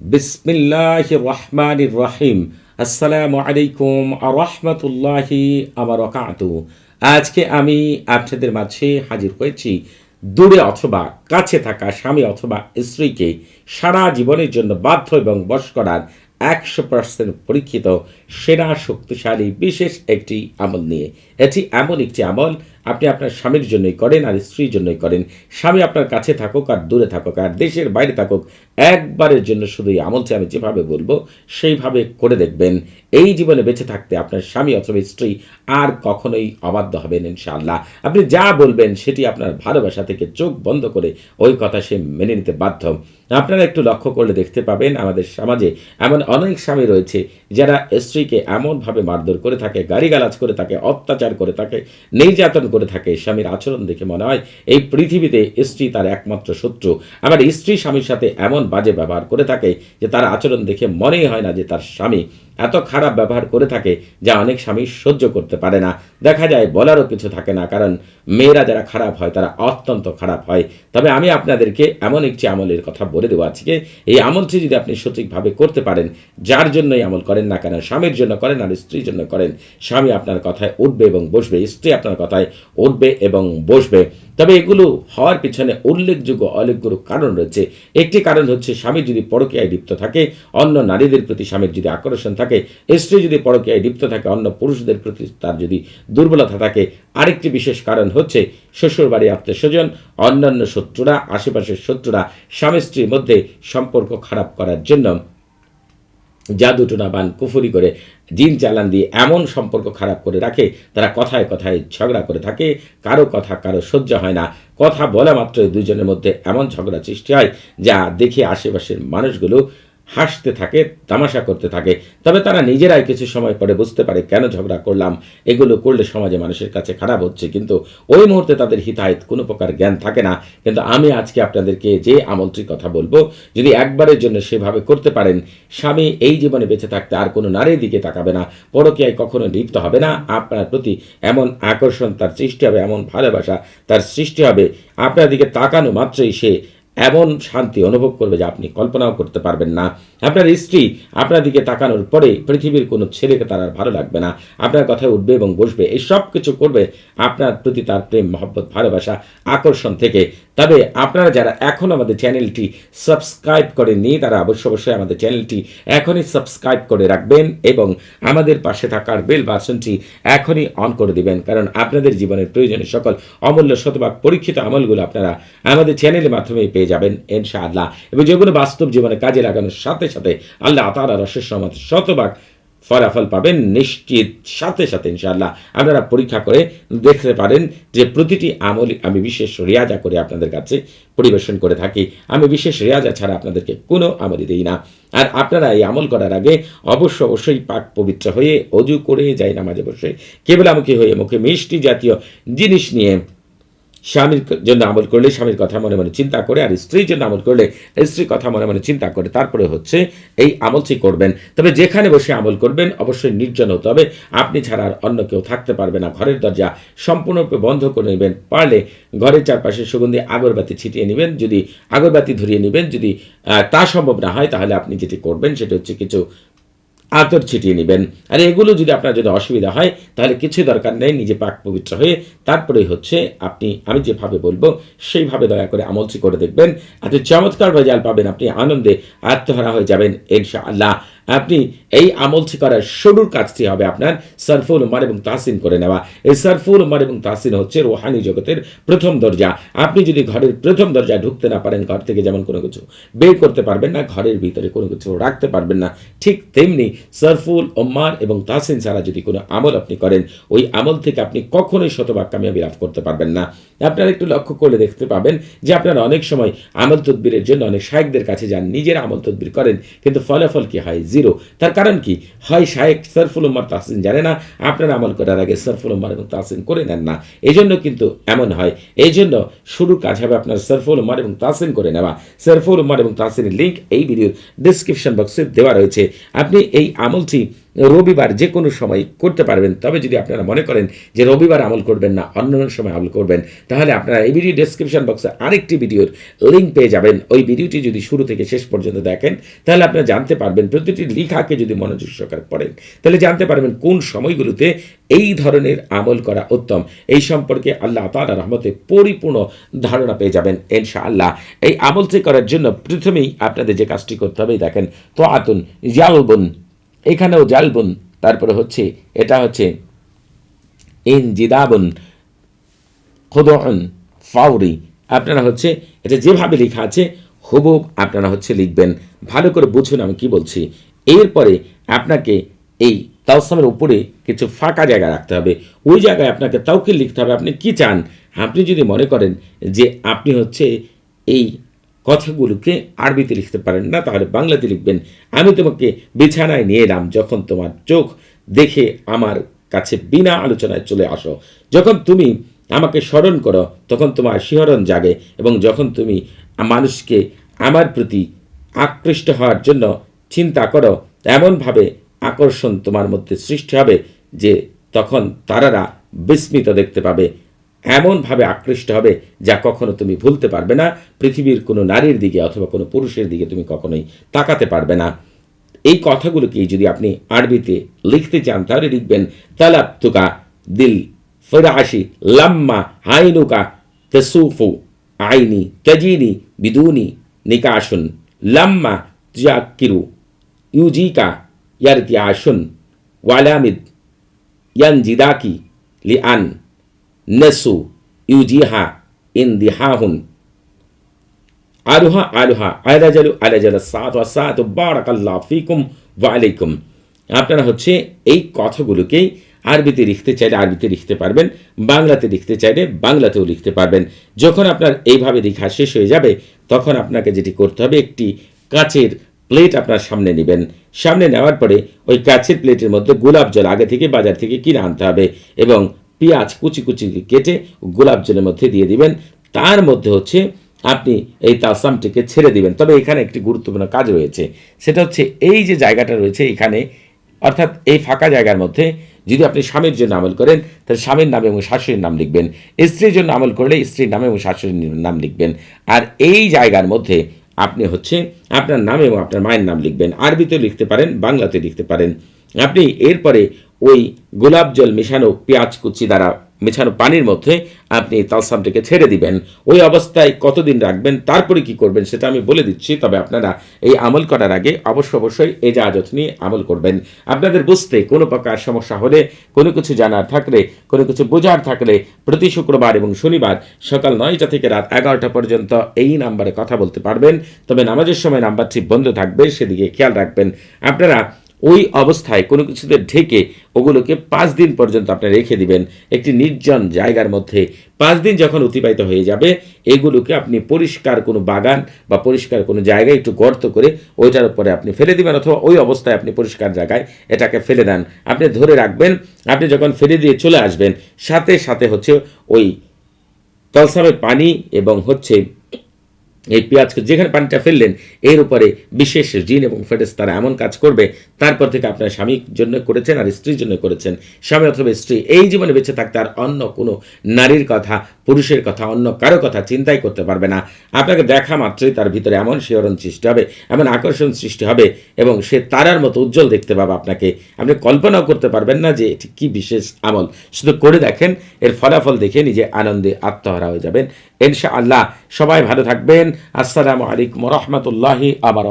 বিসমিল্লাহ রহমান রাহিম। আসসালামু আলাইকুম রহমতুল্লাহি আমার আজকে আমি আপনাদের মাঝে হাজির হয়েছি দূরে অথবা কাছে থাকা স্বামী অথবা স্ত্রীকে সারা জীবনের জন্য বাধ্য এবং বশ করার একশো পার্সেন্ট পরীক্ষিত, সেরা, শক্তিশালী, বিশেষ একটি আমল নিয়ে। এটি এমন একটি আমল আপনি আপনার স্বামীর জন্যই করেন আর স্ত্রীর জন্যই করেন। স্বামী আপনার কাছে থাকুক আর দূরে থাকুক আর দেশের বাইরে থাকুক, একবারের জন্য শুধু এই আমলটি আমি যেভাবে বলব, সেইভাবে করে দেখবেন। এই জীবনে বেঁচে থাকতে আপনার স্বামী অথবা স্ত্রী আর কখনোই অবাধ্য হবেন ইনশাআল্লাহ। আপনি যা বলবেন সেটি আপনার ভালোবাসা থেকে চোখ বন্ধ করে ওই কথা সে মেনে নিতে বাধ্য। আপনারা একটু লক্ষ্য করলে দেখতে পাবেন, আমাদের সমাজে এমন অনেক স্বামী রয়েছে যারা স্ত্রীকে এমনভাবে মারধর করে থাকে, গালিগালাজ করে থাকে, অত্যাচার করে থাকে, নির্যাতন করে থাকে, স্বামীর আচরণ দেখে মনে হয় এই পৃথিবীতে স্ত্রী তার একমাত্র শত্রু। আবার স্ত্রী স্বামীর সাথে এমন বাজে ব্যবহার করে থাকে যে তার আচরণ দেখে মনেই হয় না যে তার স্বামী এত খারাপ ব্যবহার করে থাকে যা অনেক স্বামী সহ্য করতে পারে না। দেখা যায় বলারও কিছু থাকে না, কারণ মেয়েরা যারা খারাপ হয়, তারা অত্যন্ত খারাপ হয়। তবে আমি আপনাদেরকে এমন একটি আমলের কথা বলে দেবো আজকে। এই আমলটি যদি আপনি সঠিকভাবে করতে পারেন, যার জন্যই আমল করেন না কেন, স্বামীর জন্য করেন আর স্ত্রীর জন্য করেন, স্বামী আপনার কথায় উঠবে এবং বসবে, স্ত্রী আপনার কথায় উঠবে এবং বসবে। তবে এগুলো হওয়ার পিছনে উল্লেখযোগ্য অনেকগুলো কারণ রয়েছে। একটি কারণ হচ্ছে, স্বামী যদি পরকীয়ায় লিপ্ত থাকে, অন্য নারীদের প্রতি স্বামীর যদি আকর্ষণ থাকে স্ত্রী যদি পরকীয়ায় লিপ্ত থাকে, অন্য পুরুষদের প্রতি তার যদি দুর্বলতা থাকে, আরেকটি বিশেষ কারণ হচ্ছে শ্বশুরবাড়ি আত্মীয় স্বজন অন্যান্য শত্রুরা, আশেপাশের শত্রুরা স্বামী স্ত্রীর মধ্যে সম্পর্ক খারাপ করার জন্য জাদুটোনা বান কুফুরি করে জিন চালান দিয়ে এমন সম্পর্ক খারাপ করে রাখে, তারা কথায় কথায় ঝগড়া করে থাকে, কারও কথা কারও সহ্য হয় না, কথা বলা মাত্রই দুজনের মধ্যে এমন ঝগড়া সৃষ্টি হয় যা দেখে আশেপাশের মানুষগুলো হাসতে থাকে, তামাশা করতে থাকে। তবে তারা নিজেরাই কিছু সময় পরে বুঝতে পারে, কেন ঝগড়া করলাম? এগুলো করলে সমাজে মানুষের কাছে খারাপ হচ্ছে। কিন্তু ওই মুহূর্তে তাদের হিতাহিত কোনো প্রকার জ্ঞান থাকে না। কিন্তু আমি আজকে আপনাদেরকে যে আমলটির কথা বলব, যদি একবারের জন্য সেভাবে করতে পারেন, স্বামী এই জীবনে বেঁচে থাকতে আর কোনো নারীর দিকে তাকাবে না। পরকীয়ায় কখনো লিপ্ত হবে না। আপনার প্রতি এমন আকর্ষণ তার সৃষ্টি হবে, এমন ভালোবাসা তার সৃষ্টি হবে। আপনার দিকে তাকানো মাত্রই সে এমন শান্তি অনুভব করবে যা আপনি কল্পনাও করতে পারবেন না। আপনার স্ত্রী আপনার দিকে তাকানোর পরে পৃথিবীর কোনো ছেলেকে তার আর ভালো লাগবে না। আপনার কথায় উঠবে এবং বসবে। এই সব কিছু করবে আপনার প্রতি তার প্রেম, মহব্বত, ভালোবাসা, আকর্ষণ থেকে। তবে আপনারা যারা এখন আমাদের চ্যানেলটি সাবস্ক্রাইব করেননি, তারা অবশ্য অবশ্যই আমাদের চ্যানেলটি এখনই সাবস্ক্রাইব করে রাখবেন এবং আমাদের পাশে থাকার বেল বাসনটি এখনই অন করে দিবেন। কারণ আপনাদের জীবনের প্রয়োজনে সকল অমূল্য শতভাগ পরীক্ষিত আমলগুলো আপনারা আমাদের চ্যানেলের মাধ্যমে পেয়ে যাবেন, ইনশাআল্লাহ। এবং যেগুলো বাস্তব জীবনে কাজে লাগানোর সাথে সাথে আল্লাহ তারা রসের সমাজ শতভাগ ফলাফল পাবেন নিশ্চিত সাথে সাথে, ইনশাআল্লাহ। আপনারা পরীক্ষা করে দেখতে পারেন যে প্রতিটি আমল আমি বিশেষ রেয়াজা করে আপনাদের কাছে পরিবেশন করে থাকি। আমি বিশেষ রেয়াজা ছাড়া আপনাদেরকে কোনো আমলই দিই না। আর আপনারা এই আমল করার আগে অবশ্য অবশ্যই পাক পবিত্র হয়ে অজু করে যাই নামাজে বসে। কেবলামুখী হয়ে মুখে মিষ্টি জাতীয় জিনিস নিয়ে স্বামীর জন্য আমল করলে স্বামীর কথা মনে মনে চিন্তা করে আর স্ত্রীর জন্য আমল করলে স্ত্রীর কথা মনে মনে চিন্তা করে, তারপরে হচ্ছে এই আমলটি করবেন। তবে যেখানে বসে আমল করবেন অবশ্যই নির্জন হতে হবে। আপনি ছাড়া আর অন্য কেউ থাকতে পারবে না। ঘরের দরজা সম্পূর্ণরূপে বন্ধ করে নেবেন। পারলে ঘরের চারপাশে সুগন্ধি আগরবাতি ছিটিয়ে নেবেন। যদি আগরবাতি ধরিয়ে নেবেন, যদি তা সম্ভব না হয়, তাহলে আপনি যেটি করবেন, সেটা হচ্ছে কিছু আতর ছিটিয়ে নেবেন। আর এগুলো যদি আপনার যদি অসুবিধা হয়, তাহলে কিছু দরকার নেই, নিজে পাক পবিত্র হয়ে তারপরেই হচ্ছে আপনি, আমি যেভাবে বলব, সেইভাবে দয়া করে আমলচি করে দেখবেন। এত চমৎকার রেজাল্ট পাবেন আপনি, আনন্দে আত্মহারা হয়ে যাবেন ইনশা আল্লাহ আপনি এই আমলটি করার শুরুর কাজটি হবে আপনার সরফুল উমার এবং তাহসিন করে নেওয়া। এই সরফুল উমার এবং তাহসিন হচ্ছে রোহানি জগতের প্রথম দরজা। আপনি যদি ঘরের প্রথম দরজায় ঢুকতে না পারেন, ঘর থেকে যেমন কোনো কিছু বের করতে পারবেন না, ঘরের ভিতরে কোনো কিছু রাখতে পারবেন না, ঠিক তেমনি সরফুল ওম্মার এবং তাহসিন ছাড়া যদি কোনো আমল আপনি করেন, ওই আমল থেকে আপনি কখনোই শতভাগ কামিয়াবি লাভ করতে পারবেন না। আপনারা একটু লক্ষ্য করলে দেখতে পাবেন যে আপনারা অনেক সময় আমল তদবিরের জন্য অনেক শায়েকদের কাছে যান, নিজের আমল তদবির করেন, কিন্তু ফলাফল কি হয়? জিরো তার কারণ কি? হয় শায়েক সরফুল উম্মার তাহসিন জানে না, আপনারা আমল করার আগে সরফুল উম্মার এবং তাহসিন করে নেন না। এই জন্য কিন্তু এমন হয়। এই জন্য শুরু কাজ হবে আপনার সরফুল উম্মার এবং তাহসিন করে নেওয়া। সরফুল উম্মার এবং তাহসিনের লিঙ্ক এই ভিডিওর ডিসক্রিপশন বক্সে দেওয়া রয়েছে। আপনি এই আমলটি রবিবার যে কোনো সময় করতে পারবেন। তবে যদি আপনারা মনে করেন যে রবিবার আমল করবেন না, অন্য সময় আমল করবেন, তাহলে আপনারা এই ভিডিও ডেসক্রিপশন বক্সে আরেকটি ভিডিওর লিঙ্ক পেয়ে যাবেন। ওই ভিডিওটি যদি শুরু থেকে শেষ পর্যন্ত দেখেন, তাহলে আপনারা জানতে পারবেন প্রতিটি লেখাকে যদি মনোযোগ সহকারে পড়েন, তাহলে জানতে পারবেন কোন সময়গুলোতে এই ধরনের আমল করা উত্তম। এই সম্পর্কে আল্লাহ তালা রহমতে পরিপূর্ণ ধারণা পেয়ে যাবেন ইনশা আল্লাহ এই আমলটি করার জন্য প্রথমেই আপনাদের যে কাজটি করতে হবে, দেখেন তো আতুন জালবুন এখানেও জালবুন, তারপরে হচ্ছে, এটা হচ্ছে, ইন জিদাবুন খোদন ফাউরি। আপনারা হচ্ছে, এটা যেভাবে লেখা আছে, হুবুব আপনারা হচ্ছে লিখবেন। ভালো করে বুঝুন আমি কি বলছি। এরপরে আপনাকে এই তাওসামের উপরে কিছু ফাঁকা জায়গা রাখতে হবে। ওই জায়গায় আপনাকে তাওকিল লিখতে হবে। আপনি কি চান? আপনি যদি মনে করেন যে আপনি হচ্ছে এই কথাগুলোকে আরবিতে লিখতে পারেন না, তাহলে বাংলাতে লিখবেন, আমি তোমাকে বিছানায় নিয়ে এলাম যখন তোমার চোখ দেখে আমার কাছে বিনা আলোচনায় চলে আসো। যখন তুমি আমাকে স্মরণ করো, তখন তোমার শিহরণ জাগে এবং যখন তুমি মানুষকে আমার প্রতি আকৃষ্ট হওয়ার জন্য চিন্তা করো, এমনভাবে আকর্ষণ তোমার মধ্যে সৃষ্টি হবে যে তখন তারারা বিস্মিত দেখতে পাবে। এমনভাবে আকৃষ্ট হবে যা কখনো তুমি ভুলতে পারবে না। পৃথিবীর কোনো নারীর দিকে অথবা কোনো পুরুষের দিকে তুমি কখনোই তাকাতে পারবে না। এই কথাগুলোকেই যদি আপনি আরবিতে লিখতে চান, তাহলে লিখবেন, তালাবতুকা দিল ফরাশি লাম্মা হাইনুকা তেসুফু আইনি তাজিনি বিদুনি নিকাশুন লাম্মা তুজাক্কিরু ইউজিকা ইয়ারতিয়াশুন ওয়ালামিদ ইয়ানজিদাকি লিআন। নেসু ইউজিহা ইন দি ইন্দিহাহুন আলুহা আলুহা আলাজালু আলাজাল সাত সাত বারাকাল্লাহ ফিকুম ওয়া আলাইকুম আপনারা হচ্ছে এই কথাগুলোকেই আরবিতে লিখতে চাইলে আরবিতে লিখতে পারবেন, বাংলাতে লিখতে চাইলে বাংলাতেও লিখতে পারবেন। যখন আপনার এইভাবে লেখা শেষ হয়ে যাবে, তখন আপনাকে যেটি করতে হবে, একটি কাচের প্লেট আপনার সামনে নেবেন। সামনে নেওয়ার পরে ওই কাচের প্লেটের মধ্যে গোলাপ জল আগে থেকে বাজার থেকে কিনে আনতে হবে এবং পেঁয়াজ কুচি কুচি কেটে গোলাপ জলের মধ্যে দিয়ে দিবেন। তার মধ্যে হচ্ছে আপনি এই তাসামটিকে ছেড়ে দিবেন। তবে এখানে একটি গুরুত্বপূর্ণ কাজ রয়েছে। সেটা হচ্ছে এই যে জায়গাটা রয়েছে এখানে, অর্থাৎ এই ফাঁকা জায়গার মধ্যে যদি আপনি স্বামীর জন্য আমল করেন, তাহলে স্বামীর নাম এবং শাশুড়ির নাম লিখবেন। স্ত্রীর জন্য আমল করলে স্ত্রীর নাম এবং শাশুড়ির নাম লিখবেন। আর এই জায়গার মধ্যে আপনি হচ্ছে আপনার নাম এবং আপনার মায়ের নাম লিখবেন। আরবিতেও লিখতে পারেন বাংলাতে লিখতে পারেন। আপনি এরপরে ওই গোলাপ জল মেশানো পেঁয়াজ কুচি দ্বারা মেশানো পানির মধ্যে আপনি তালসামটিকে ছেড়ে দিবেন। ওই অবস্থায় কতদিন রাখবেন, তারপরে কি করবেন সেটা আমি বলে দিচ্ছি। তবে আপনারা এই আমল করার আগে অবশ্য অবশ্যই এই জাহাজত নিয়ে আমল করবেন। আপনাদের বুঝতে কোনো প্রকার সমস্যা হলে, কোনো কিছু জানার থাকলে, কোনো কিছু বোঝার থাকলে প্রতি শুক্রবার এবং শনিবার সকাল নয়টা থেকে রাত এগারোটা পর্যন্ত এই নাম্বারে কথা বলতে পারবেন। তবে নামাজের সময় নাম্বারটি বন্ধ থাকবে, সেদিকে খেয়াল রাখবেন। আপনারা ওই অবস্থায় কোনো কিছুতে ঢেকে ওগুলোকে পাঁচ দিন পর্যন্ত আপনি রেখে দিবেন একটি নির্জন জায়গার মধ্যে। পাঁচ দিন যখন অতিবাহিত হয়ে যাবে, এগুলোকে আপনি পরিষ্কার কোনো বাগান বা পরিষ্কার কোনো জায়গায় একটু গর্ত করে ওইটার উপরে আপনি ফেলে দিবেন অথবা ওই অবস্থায় আপনি পরিষ্কার জায়গায় এটাকে ফেলে দেন। আপনি ধরে রাখবেন, আপনি যখন ফেলে দিয়ে চলে আসবেন, সাথে সাথে হচ্ছে ওই তলসামের পানি এবং হচ্ছে এই পেঁয়াজকে যেখানে পানিটা ফেললেন, এর উপরে বিশেষ জিন এবং ফেরেস তারা এমন কাজ করবে। তারপর থেকে আপনার স্বামীর জন্য করেছেন আর স্ত্রীর জন্য করেছেন। স্বামী অথবা স্ত্রী এই জীবনে বেঁচে থাকতে আর অন্য কোনো নারীর কথা পুরুষের কথা, অন্য কারও কথা চিন্তাই করতে পারবে না। আপনাকে দেখা মাত্রই তার ভিতরে এমন শিহরণ সৃষ্টি হবে, এমন আকর্ষণ সৃষ্টি হবে এবং সে তারার মতো উজ্জ্বল দেখতে পাবে আপনাকে। আপনি কল্পনাও করতে পারবেন না যে এটি কী বিশেষ আমল। শুধু করে দেখেন, এর ফলাফল দেখে নিজে আনন্দে আত্মহারা হয়ে যাবেন। ইনশা আল্লাহ সবাই ভালো থাকবেন। আসসালামু আলাইকুম রহমতুল্লাহি আবার